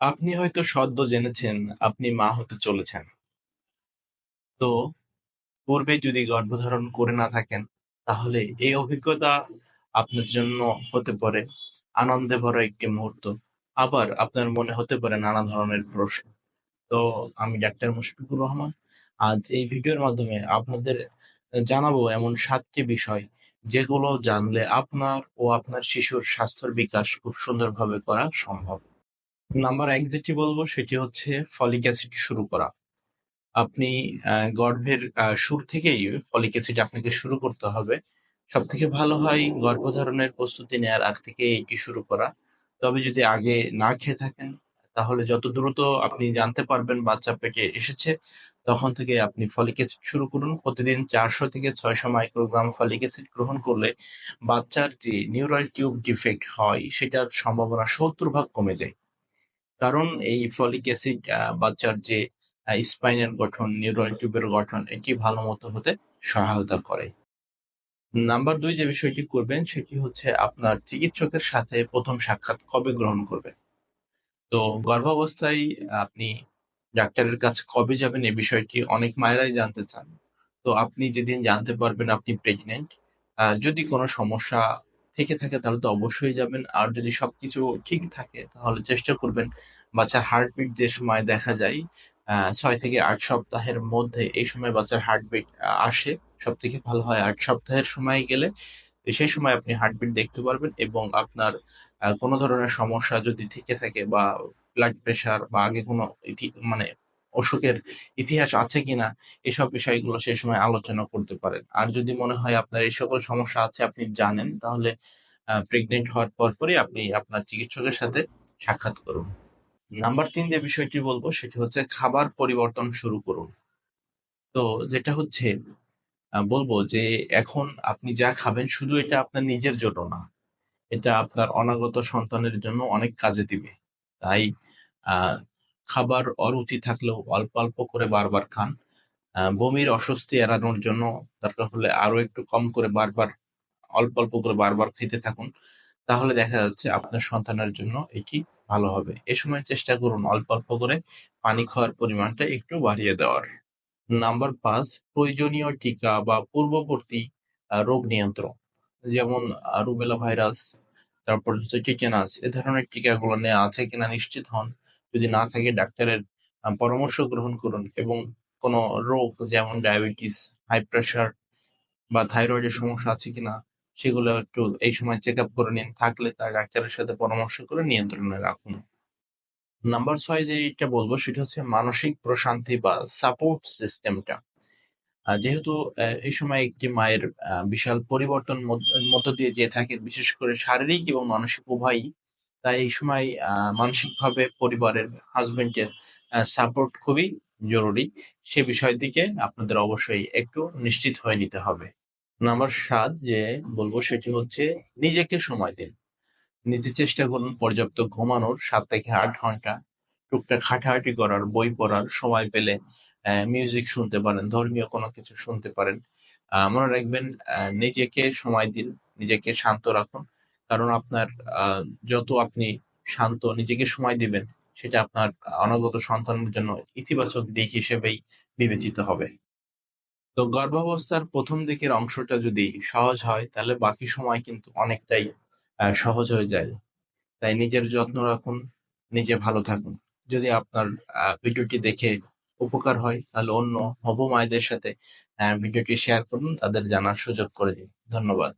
আপনি হয়তো সদ্য জেনেছেন আপনি মা হতে চলেছেন। তো পূর্বে যদি গর্ভধারণ করে না থাকেন, তাহলে এই অভিজ্ঞতা আপনার জন্য হতে পারে আনন্দে ভরা একটি মুহূর্ত। আবার আপনার মনে হতে পারে নানা ধরনের প্রশ্ন। তো আমি ডাক্তার মুশফিকুর রহমান। আজ এই ভিডিওর মাধ্যমে আপনাদের জানাব এমন সাতটি বিষয় যেগুলো জানলে আপনার ও আপনার শিশুর স্বাস্থ্যের বিকাশ খুব সুন্দরভাবে করা সম্ভব। নাম্বার এক যেটি বলব সেটি হচ্ছে ফলিক অ্যাসিড শুরু করা। আপনি গর্ভের শুরু থেকেই ফলিক অ্যাসিড আপনাকে শুরু করতে হবে। সব থেকে ভালো হয় গর্ভধারণের প্রস্তুতি নেওয়ার আগ থেকে এটি শুরু করা। তবে যদি আগে না খেয়ে থাকেন, তাহলে যত দ্রুত আপনি জানতে পারবেন বাচ্চা পেটে এসেছে, তখন থেকে আপনি ফলিক অ্যাসিড শুরু করুন প্রতিদিন চারশো থেকে ছয়শো মাইক্রোগ্রাম ফলিক অ্যাসিড গ্রহণ করলে বাচ্চার যে নিউরাল টিউব ডিফেক্ট হয়, সেটার সম্ভাবনা সত্তর ভাগ কমে যায় কারণ এই ফলিক অ্যাসিড বাচ্চার যে স্পাইনের গঠন নিউরাল টিউবের গঠন, এটি ভালো মতো হতে সহায়তা করে। নাম্বার দুই যে বিষয়টি করবেন, সেটি হচ্ছে আপনার চিকিৎসকের সাথে প্রথম সাক্ষাৎ কবে গ্রহণ করবেন? তো গর্ভাবস্থায় আপনি ডাক্তারের কাছে কবে যাবেন এই বিষয়টি অনেক মায়েরাই জানতে চান। তো আপনি যেদিন জানতে পারবেন আপনি প্রেগনেন্ট। যদি কোনো সমস্যা থেকে থাকে তাহলে তো অবশ্যই যাবেন। আর যদি সবকিছু ঠিক থাকে, তাহলে চেষ্টা করবেন বাচ্চার হার্টবিট যে সময় দেখা যায় ছয় থেকে আট সপ্তাহের মধ্যে এই সময় বাচ্চার হার্টবিট আসে। সব থেকে ভালো হয় আট সপ্তাহের সময় গেলে, সেই সময় আপনি হার্টবিট দেখতে পারবেন এবং আপনার কোনো ধরনের সমস্যা যদি থেকে থাকে বা ব্লাড প্রেশার বা আগে কোনো মানে অসুখের ইতিহাস আছে কিনা, এসব বিষয়গুলো সেই সময় আলোচনা করতে পারেন। আর যদি মনে হয় আপনার এই সকল সমস্যা আছে, আপনি জানেন, তাহলে প্রেগনেন্ট হওয়ার পর পরই আপনি আপনার চিকিৎসকের সাথে সাক্ষাৎ করুন। নাম্বার তিন যে বিষয়টি বলব, সেটি হচ্ছে খাবার পরিবর্তন শুরু করুন। তো যেটা হচ্ছে বলব যে এখন আপনি যা খাবেন, শুধু এটা আপনার নিজের জন্য না, এটা আপনার অনাগত সন্তানের জন্য অনেক কাজে দিবে। তাই খাবার অরুচি থাকলেও অল্প অল্প করে বারবার খান। বমির অস্বস্তি এড়ানোর জন্য দরকার হলে আরও একটু কম করে বারবার, অল্প অল্প করে বারবার খেতে থাকুন। তাহলে দেখা যাচ্ছে আপনার সন্তানের জন্য এটি ভালো হবে। এ সময় চেষ্টা করুন অল্প অল্প করে পানি খাওয়ার পরিমাণটা একটু বাড়িয়ে দেওয়ার। নাম্বার পাঁচ, প্রয়োজনীয় টিকা বা পূর্ববর্তী রোগ নিয়ন্ত্রণ। যেমন রুবেলা ভাইরাস, তারপর হচ্ছে টিটেনাস, এ ধরনের টিকাগুলো নেওয়া আছে কিনা নিশ্চিত হন। যদি না থাকে ডাক্তারের পরামর্শ গ্রহণ করুন এবং কোনো রোগ যেমন ডায়াবেটিস হাই প্রেশার বা থাইরয়েডের সমস্যা আছে কিনা, সেগুলো একটু এই সময় চেক আপ করে নিন। থাকলে তার ডাক্তারের সাথে পরামর্শ করে নিয়ন্ত্রণে রাখুন। নাম্বার ছয় যে এটা বলব সেটা হচ্ছে মানসিক প্রশান্তি বা সাপোর্ট সিস্টেমটা যেহেতু এই সময় একটি মায়ের বিশাল পরিবর্তন মধ্য দিয়ে যে থাকে বিশেষ করে শারীরিক এবং মানসিক উভয়ই তাই এই সময় মানসিকভাবে পরিবারের হাজবেন্ডের সাপোর্ট খুবই জরুরি। সে বিষয়ের দিকে আপনাদের অবশ্যই একটু নিশ্চিত হয়ে নিতে হবে। নাম্বার সাত যে বলব সেটি হচ্ছে নিজেকে সময় দিন। নিজে চেষ্টা করুন পর্যাপ্ত ঘুমানোর সাত থেকে আট ঘণ্টা। টুকটাক হাঁটাহাঁটি করার, বই পড়ার, সময় পেলে মিউজিক শুনতে পারেন, ধর্মীয় কোনো কিছু শুনতে পারেন। মনে রাখবেন নিজেকে সময় দিন, নিজেকে শান্ত রাখুন। কারণ আপনার যত আপনি শান্ত নিজেকে সময় দিবেন, সেটা আপনার অনাগত সন্তানের জন্য ইতিবাচক দিক হিসেবেই বিবেচিত হবে। তো গর্ভাবস্থার প্রথম দিকের অংশটা যদি সহজ হয়, তাহলে বাকি সময় কিন্তু অনেকটাই সহজ হয়ে যায়। তাই নিজের যত্ন রাখুন, নিজে ভালো থাকুন। যদি আপনার ভিডিওটি দেখে উপকার হয়, তাহলে অন্য হব মায়েদের সাথে ভিডিওটি শেয়ার করুন, তাদের জানার সুযোগ করে দিন। ধন্যবাদ।